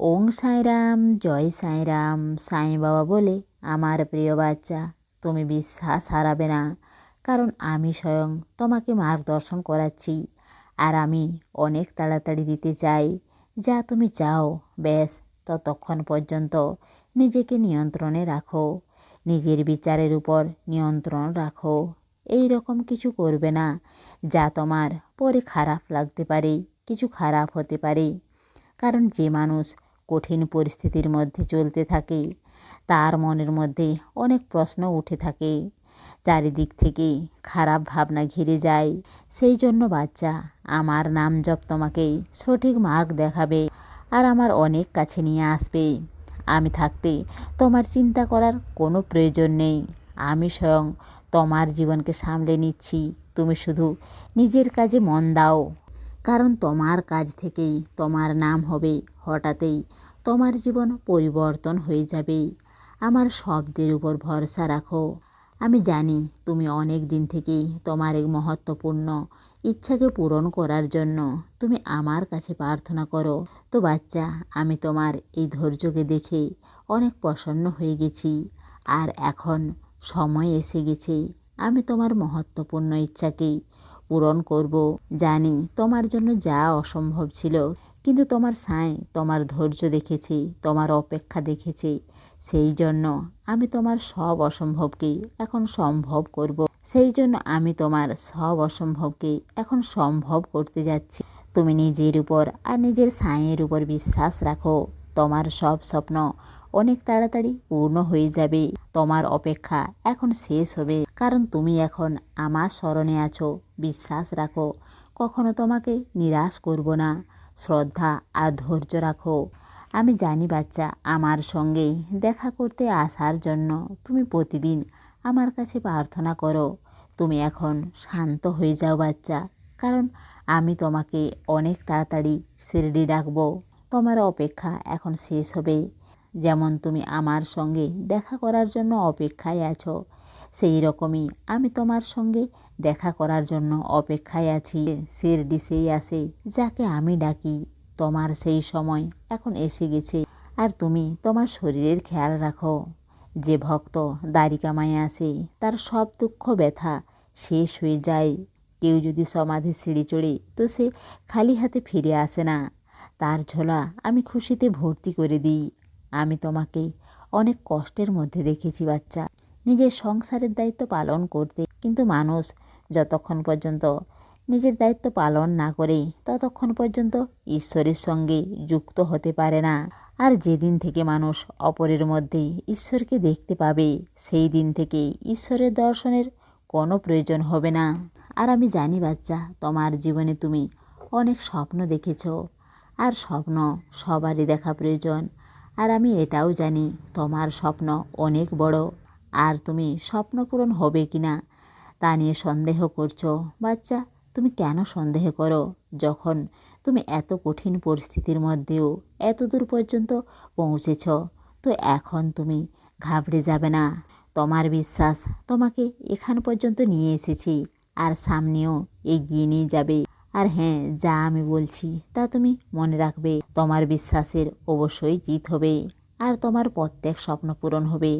ওং সাঁইরাম জয় সাঁইরাম সাঁই বাবা বলে আমার প্রিয় বাচ্চা, তুমি বিশ্বাস হারাবে না। কারণ আমি স্বয়ং তোমাকে মার্গদর্শন করাচ্ছি, আর আমি অনেক তাড়াতাড়ি দিতে চাই। যা তুমি চাও, ব্যাস, ততক্ষণ পর্যন্ত নিজেকে নিয়ন্ত্রণে রাখো, নিজের বিচারের উপর নিয়ন্ত্রণ রাখো। এই রকম কিছু করবে না, যা তোমার পরে খারাপ লাগতে পারে, কিছু খারাপ হতে পারে। কারণ যে মানুষ কঠিন পরিস্থিতির মধ্যে চলতে থাকে। তার মনের মধ্যে অনেক প্রশ্ন উঠে থাকে। চারিদিক থেকে খারাপ ভাবনা ঘিরে যায়। সেই জন্য, বাচ্চা, আমার নাম জপ তোমাকে সঠিক মার্গ দেখাবে আর আমার অনেক কাছে নিয়ে আসবে। আমি থাকতে তোমার চিন্তা করার কোনো প্রয়োজন নেই। আমি স্বয়ং তোমার জীবনকে সামলে নিচ্ছি। তুমি শুধু নিজের কাজে মন দাও। কারণ তোমার কাজ থেকেই তোমার নাম হবে হঠাৎই তোমার জীবন পরিবর্তন হয়ে যাবে। আমার শব্দের উপর ভরসা রাখো। আমি জানি তুমি অনেক দিন থেকেই তোমার এক মহত্বপূর্ণ ইচ্ছাকে পূরণ করার জন্য তুমি আমার কাছে প্রার্থনা করো। তো বাচ্চা, আমি তোমার এই ধৈর্যকে দেখে অনেক প্রসন্ন হয়ে গেছি। আর এখন সময় এসে গেছে। আমি তোমার মহত্বপূর্ণ ইচ্ছাকে পূরণ করব। জানি তোমার জন্য যা অসম্ভব ছিল, কিন্তু তোমার সাঁই তোমার ধৈর্য দেখেছি, তোমার অপেক্ষা দেখেছি। সেই জন্য আমি তোমার সব অসম্ভবকে এখন সম্ভব করব। সেই জন্য আমি তোমার সব অসম্ভবকে এখন সম্ভব করতে যাচ্ছি। তুমি নিজের উপর আর নিজের সাঁয়ের উপর বিশ্বাস রাখো। তোমার সব স্বপ্ন অনেক তাড়াতাড়ি পূর্ণ হয়ে যাবে। তোমার অপেক্ষা এখন শেষ হবে। কারণ তুমি এখন আমার স্মরণে আছো। বিশ্বাস রাখো, কখনো তোমাকে নিরাশ করব না। শ্রদ্ধা আর ধৈর্য রাখো। আমি জানি বাচ্চা, আমার সঙ্গে দেখা করতে আসার জন্য তুমি প্রতিদিন আমার কাছে প্রার্থনা করো। তুমি এখন শান্ত হয়ে যাও বাচ্চা। কারণ আমি তোমাকে অনেক তাড়াতাড়ি শিরডি ডাকবো। তোমার অপেক্ষা এখন শেষ হবে। যেমন তুমি আমার সঙ্গে দেখা করার জন্য অপেক্ষায় আছো, সেই রকমই আমি তোমার সঙ্গে দেখা করার জন্য অপেক্ষায় আছি। শিরডি সেই আসে, যাকে আমি ডাকি, তোমার সেই সময় এখন এসে গেছে। আর তুমি তোমার শরীরের খেয়াল রাখো, যে ভক্ত দ্বারিকামায় আসে, তার সব দুঃখ ব্যথা শেষ হয়ে যায়। কেউ যদি সমাধি সিঁড়ি চড়ে, তো সে খালি হাতে ফিরে আসে না। তার ঝোলা আমি খুশিতে ভর্তি করে দিই। আমি তোমাকে অনেক কষ্টের মধ্যে দেখেছি, বাচ্চা। নিজের সংসারের দায়িত্ব পালন করতে। কিন্তু মানুষ যতক্ষণ পর্যন্ত নিজের দায়িত্ব পালন না করে ততক্ষণ পর্যন্ত ঈশ্বরের সঙ্গে যুক্ত হতে পারে না। আর যেদিন থেকে মানুষ অপরের মধ্যে ঈশ্বরকে দেখতে পাবে, সেই দিন থেকে ঈশ্বরের দর্শনের কোনো প্রয়োজন হবে না। আর আমি জানি, বাচ্চা, তোমার জীবনে তুমি অনেক স্বপ্ন দেখেছ। আর স্বপ্ন সবারই দেখা প্রয়োজন। আর আমি এটাও জানি, তোমার স্বপ্ন অনেক বড়। আর তুমি স্বপ্ন পূরণ হবে কি না, তা নিয়ে সন্দেহ করছ। বাচ্চা, তুমি কেন সন্দেহ করো? যখন তুমি এত কঠিন পরিস্থিতির মধ্যেও এত দূর পর্যন্ত পৌঁছেছ, তো এখন তুমি ঘাবড়ে যাবে না। তোমার বিশ্বাস তোমাকে এখান পর্যন্ত নিয়ে এসেছি, আর সামনেও এগিয়ে নিয়ে যাবে। আর হ্যাঁ যা আমি বলছি, তা তুমি মনে রাখবে। তোমার বিশ্বাসের অবশ্যই জিত হবে আর তোমার প্রত্যেক স্বপ্ন পূরণ হবে।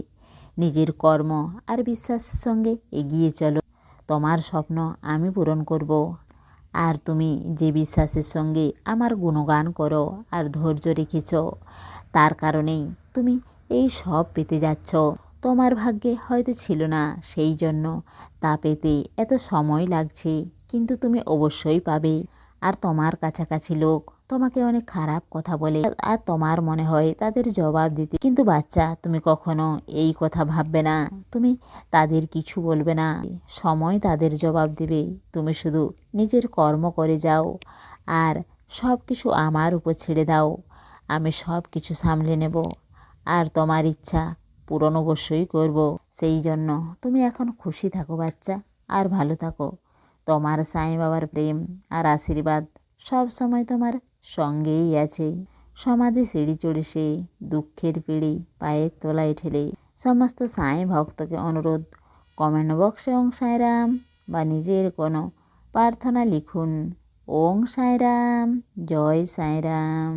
নিজের কর্ম আর বিশ্বাসের সঙ্গে এগিয়ে চলো। তোমার স্বপ্ন আমি পূরণ করব। আর তুমি যে বিশ্বাসের সঙ্গে আমার গুণগান করো আর ধৈর্য রেখেছ, তার কারণেই তুমি এই সব পেতে যাচ্ছ। তোমার ভাগ্যে হয়তো ছিল না সেই জন্য তা পেতে এত সময় লাগছে। কিন্তু তুমি অবশ্যই পাবে। আর তোমার কাছাকাছি লোক তোমাকে অনেক খারাপ কথা বলে। আর তোমার মনে হয় তাদের জবাব দিতে। কিন্তু বাচ্চা, তুমি কখনো এই কথা ভাববে না। তুমি তাদের কিছু বলবে না। সময় তাদের জবাব দেবে। তুমি শুধু নিজের কর্ম করে যাও। আর সব কিছু আমার উপর ছেড়ে দাও। আমি সব কিছু সামলে নেব। আর তোমার ইচ্ছা পূরণ অবশ্যই করব। সেই জন্য তুমি এখন খুশি থাকো বাচ্চা। আর ভালো থাকো। তোমার সাই বাবার প্রেম আর আশীর্বাদ সব সময় তোমার সঙ্গেই আছে। সমাধি সিঁড়ি চড়ে সে দুঃখের পিড়ি পায়ের তোলায় ঠেলে সমস্ত সাঁই ভক্তকে অনুরোধ কমেন্ট বক্সে ওং সাঁয়রাম বা নিজের কোনো প্রার্থনা লিখুন। ওং সাঁয়রাম জয় সাঁয়রাম